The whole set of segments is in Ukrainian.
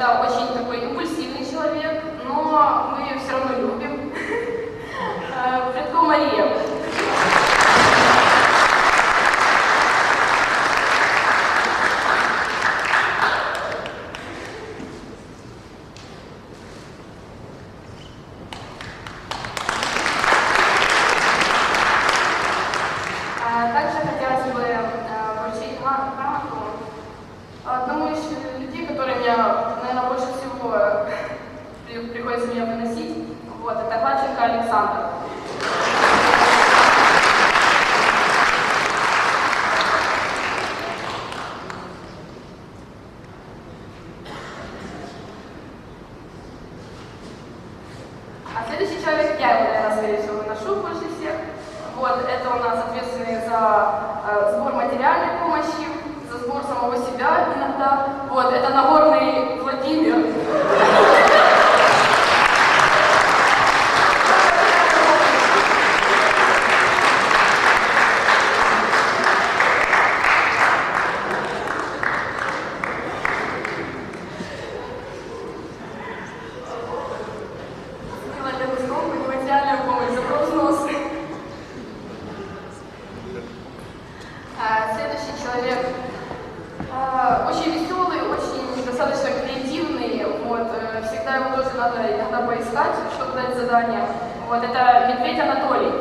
это очень такой импульсивный человек, но мы ее все равно любим. Э, Предко Мария. служил больше всех. Вот, это у нас ответственные за э, сбор материальной помощи, за сбор самого себя иногда. Вот, это Нагорный Владимир. надо иногда поискать, чтобы дать задание. Вот, это Медведь Анатолий.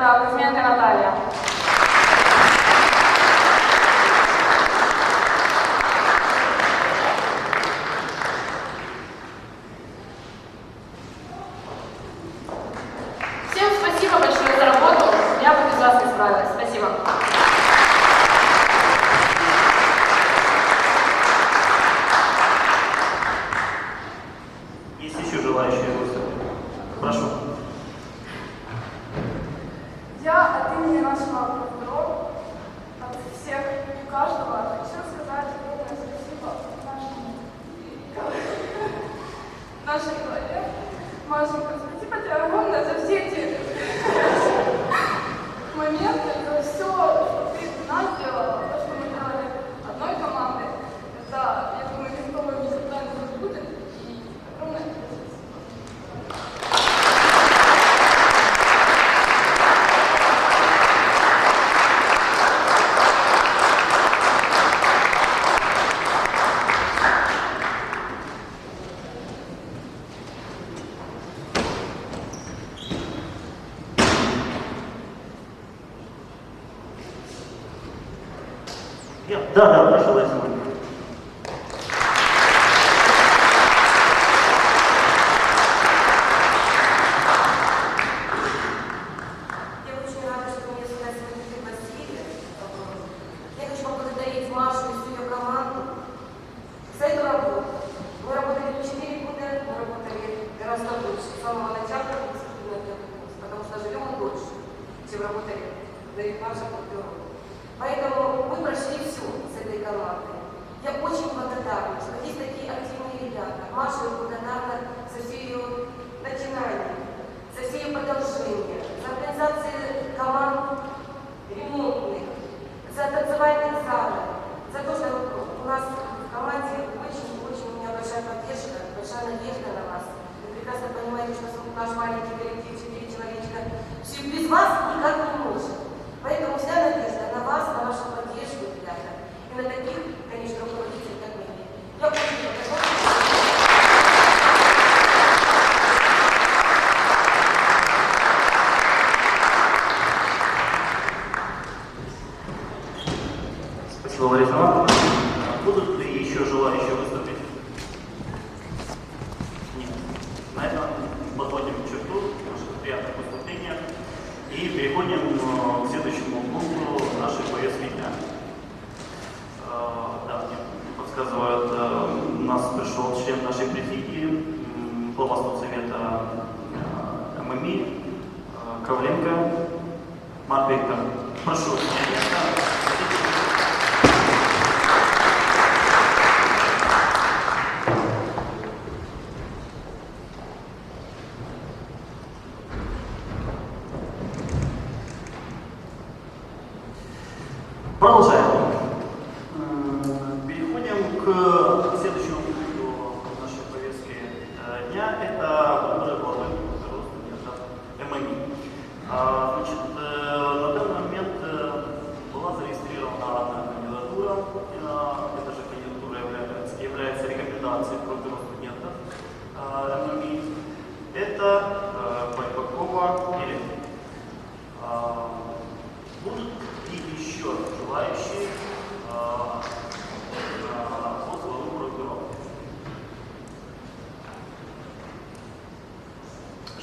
Е, так, Кузьменко Наталія. mir?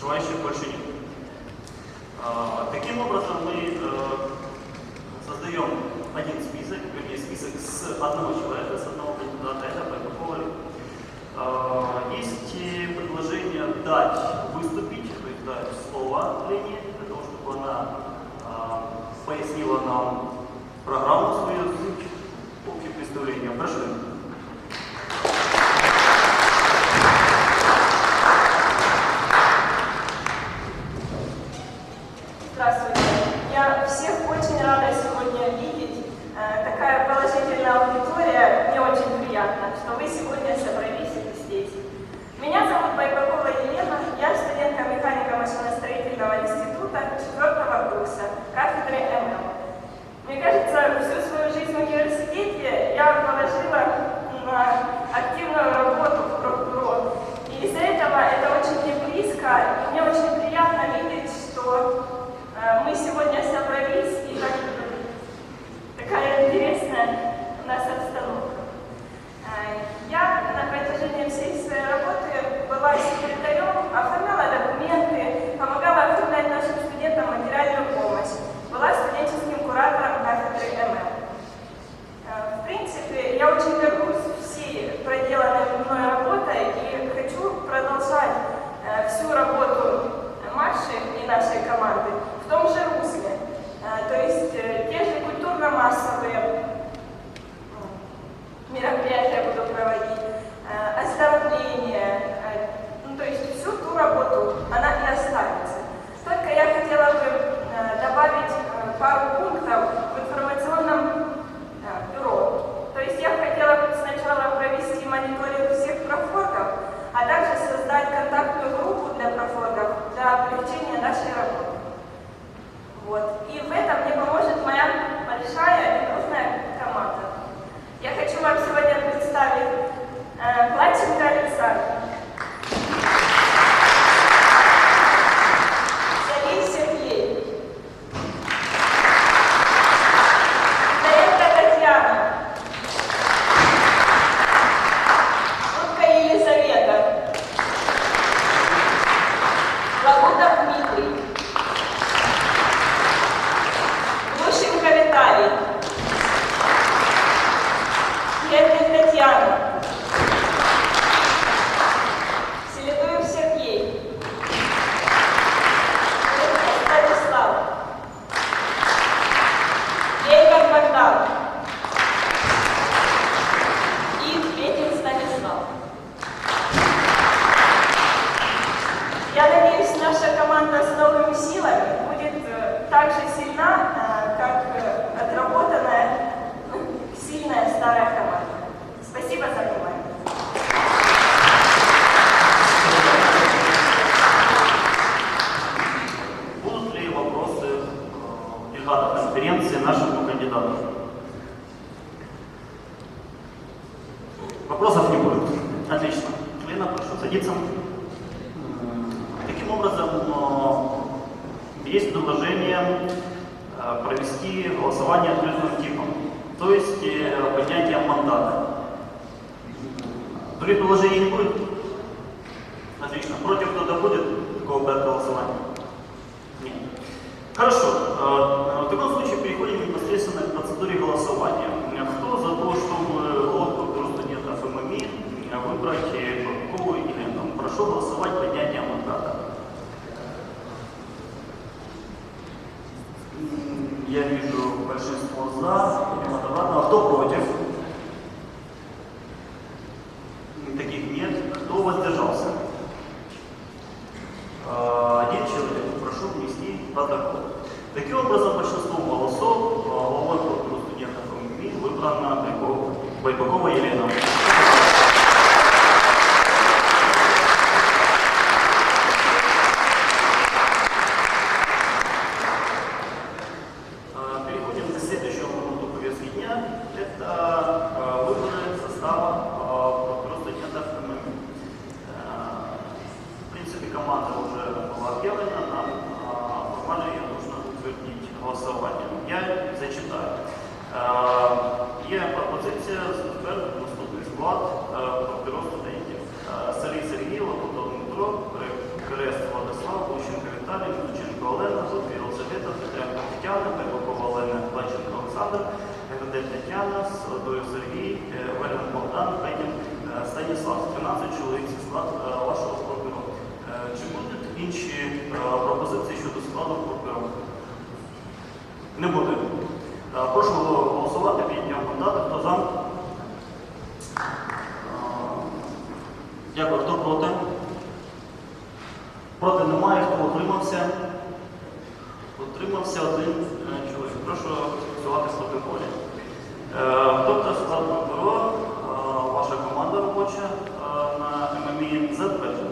желающих больше нет. А, таким образом, мы э, создаем один список, вернее, список с одного человека, с одного кандидата, это Байкополи. А, есть предложение дать выступить, то есть дать слово Лене, для того, чтобы она а, пояснила нам программу свою, общее представление. Прошу. Gracias. проголосувати прийняття мандата. Я вижу большинство за, Елена Давлатова. Кто против? формально нужно утвердить голосованием. Я зачитаю. Е, Не буде. Е, прошу голосувати, підняв мандати. Хто за? Е, дякую, хто проти? Проти немає, хто утримався. Отримався один е, чоловік. Прошу голосувати слухи полі. Доктор Склад Бюро, ваша команда робоча на ММІ затверджена.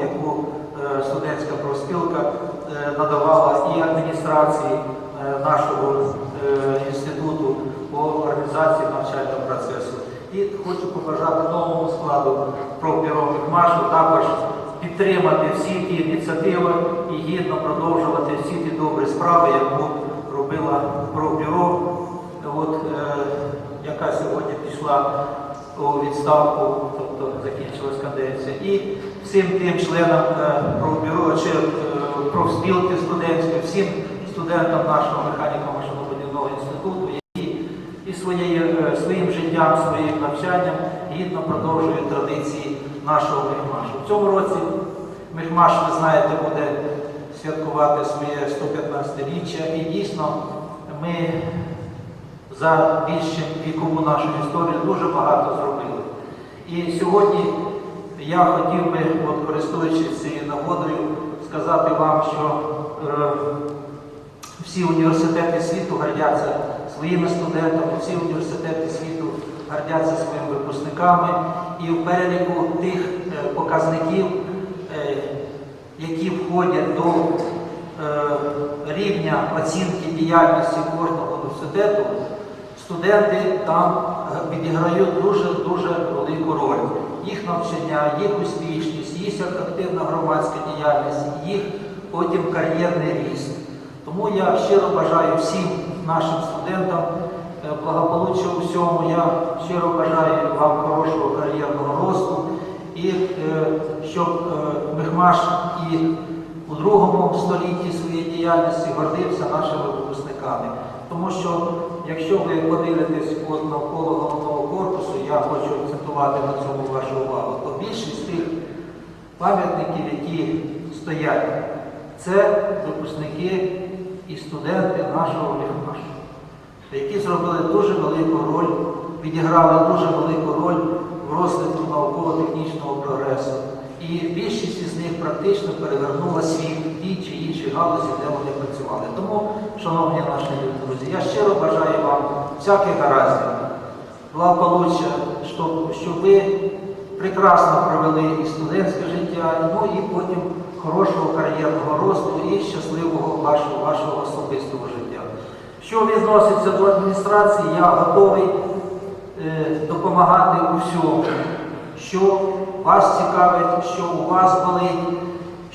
Яку е, студентська профспілка е, надавала і адміністрації е, нашого інституту по організації навчального процесу. І хочу побажати новому складу профбюро Міхмашу також підтримати всі ті ініціативи і гідно продовжувати всі ті добрі справи, яку робила профбюро, от, е, яка сьогодні пішла у відставку, тобто закінчилась каденція. Всім тим членам е, профбюро чи е, профспілки студентської, всім студентам нашого механіко машинобудівного інституту, які і своєю, е, своїм життям, своїм навчанням гідно продовжують традиції нашого Мехмашу. В цьому році Мехмаш, ви знаєте, буде святкувати своє 115-річчя і дійсно ми за більш вікову нашу історію дуже багато зробили. І сьогодні я хотів би, от, користуючись цією нагодою, сказати вам, що е, всі університети світу гордяться своїми студентами, всі університети світу гордяться своїми випускниками. І в переліку тих е, показників, е, які входять до е, рівня оцінки діяльності кожного університету, студенти там відіграють дуже-дуже велику роль. Їх навчання, їх успішність, їх активна громадська діяльність, їх потім кар'єрний ріст. Тому я щиро бажаю всім нашим студентам е, благополуччя у всьому. Я щиро бажаю вам хорошого кар'єрного росту і е, щоб е, Мехмаш і у другому столітті своєї діяльності гордився нашими випускниками. Тому що, якщо ви подивитесь от навколо головного корпусу, я хочу акцентувати на цьому вашу увагу, то більшість тих пам'ятників, які стоять, це випускники і студенти нашого Мехмашу, які зробили дуже велику роль, відіграли дуже велику роль в розвитку науково-технічного прогресу. І більшість із них практично перевернула світ тій чи іншій галузі, де вони працювали. Тому, шановні наші друзі, я щиро бажаю вам всяких гараздів, благополуччя, щоб, щоб ви прекрасно провели і студентське життя, ну і потім хорошого кар'єрного росту і щасливого вашого, вашого особистого життя. Що відноситься до адміністрації, я готовий е, допомагати у всьому, що вас цікавить, що у вас болить,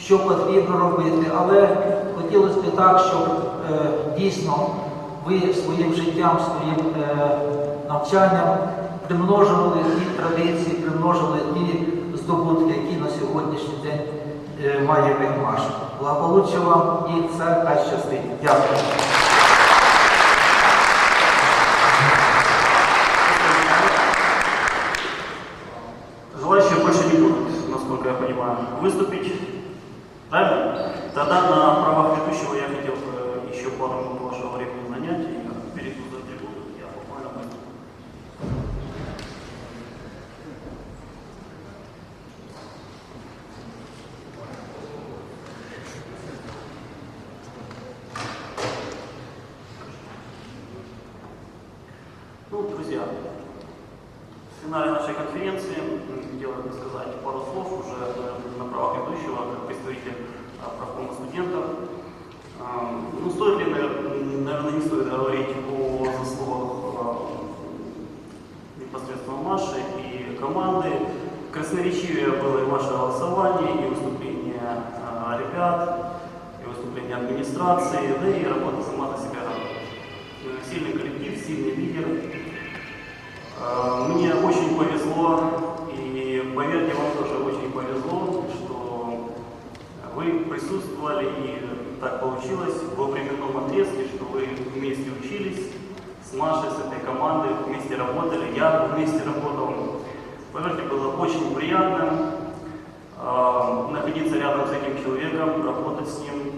що потрібно робити. Але хотілося б так, щоб е, дійсно ви своїм життям, своїм е, навчанням примножували ті традиції, примножили ті здобутки, які на сьогоднішній день е, має Мехмаш. Благополуччя вам і це хай щастить. Дякую. Друзья, в финале нашей конференции хотел сказать пару слов уже на правах ведущего, как представитель а, правкома студентов. А, ну, стоит ли, наверное, не стоит говорить о заслугах а, непосредственно Маши и команды. Красноречивее было и ваше голосование, и выступление ребят, и выступление администрации, да и работа сама на себя. Сильный коллектив, сильный лидер, мне очень повезло, и поверьте, вам тоже очень повезло, что вы присутствовали, и так получилось во временном отрезке, что вы вместе учились с Машей, с этой командой, вместе работали, я вместе работал. Поверьте, было очень приятно э, находиться рядом с этим человеком, работать с ним.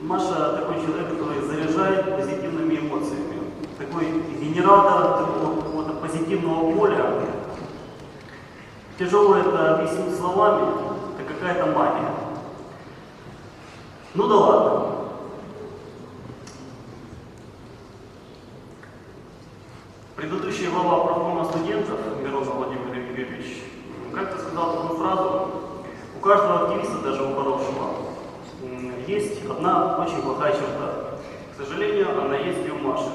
Маша такой человек, который заряжает позитивными эмоциями. Такой генератор какого-то позитивного поля. Тяжело это объяснить словами, это какая-то магия. Ну да ладно. Предыдущий глава профкома студентов Миронов Владимир Юрьевич как-то сказал такую фразу, у каждого активиста, даже у хорошего, есть одна очень плохая черта. К сожалению, она есть и у Маши.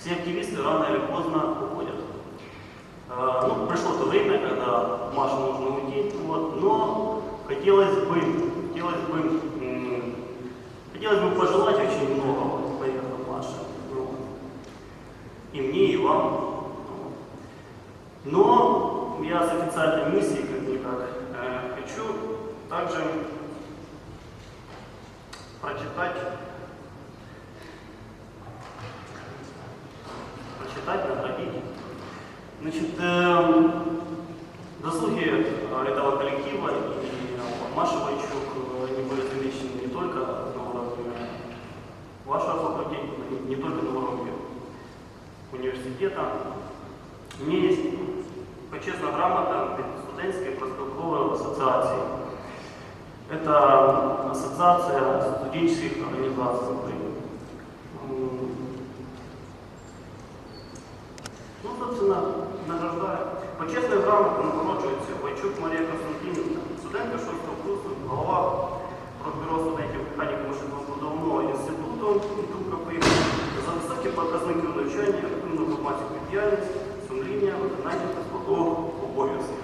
Все активисты рано или поздно уходят. Ну, пришло то время, когда Маше нужно уйти, вот, но хотелось бы, хотелось бы, хотелось бы пожелать очень много, наверное, Маше. Вот. И мне, и вам. Но я с официальной миссией, как-никак, э, хочу также прочитать, прочитать, наградить. Значит, эм, заслуги э, этого коллектива и Маша Вайчук, э, они были замечены не только на уровне вашего факультета, не не только на уровне университета. Меня есть почесна грамота студентской профспілкової ассоциации. Это ассоциация студенческих организаций награждаю. грамотою нагороджується Вайчук Марія Константинівна, студентка 6 курсу, голова профбюро студентів механіко-машинобудовного інституту КПІ за високі показники навчання, активну громадську діяльність, сумління, виконання та обов'язків.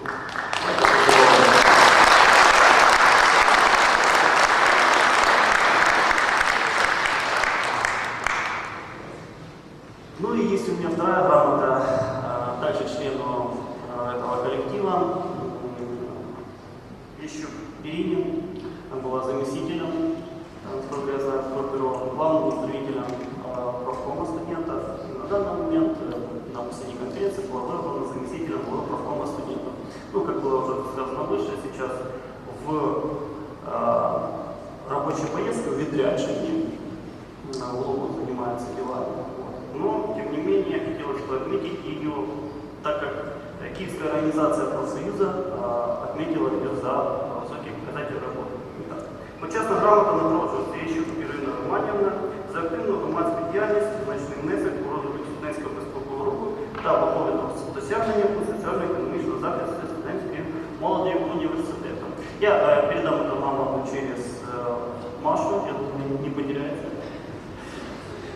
Я э, передам эту грамоту через э, Машу, я думаю, не потеряется.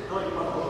Давайте попробуем.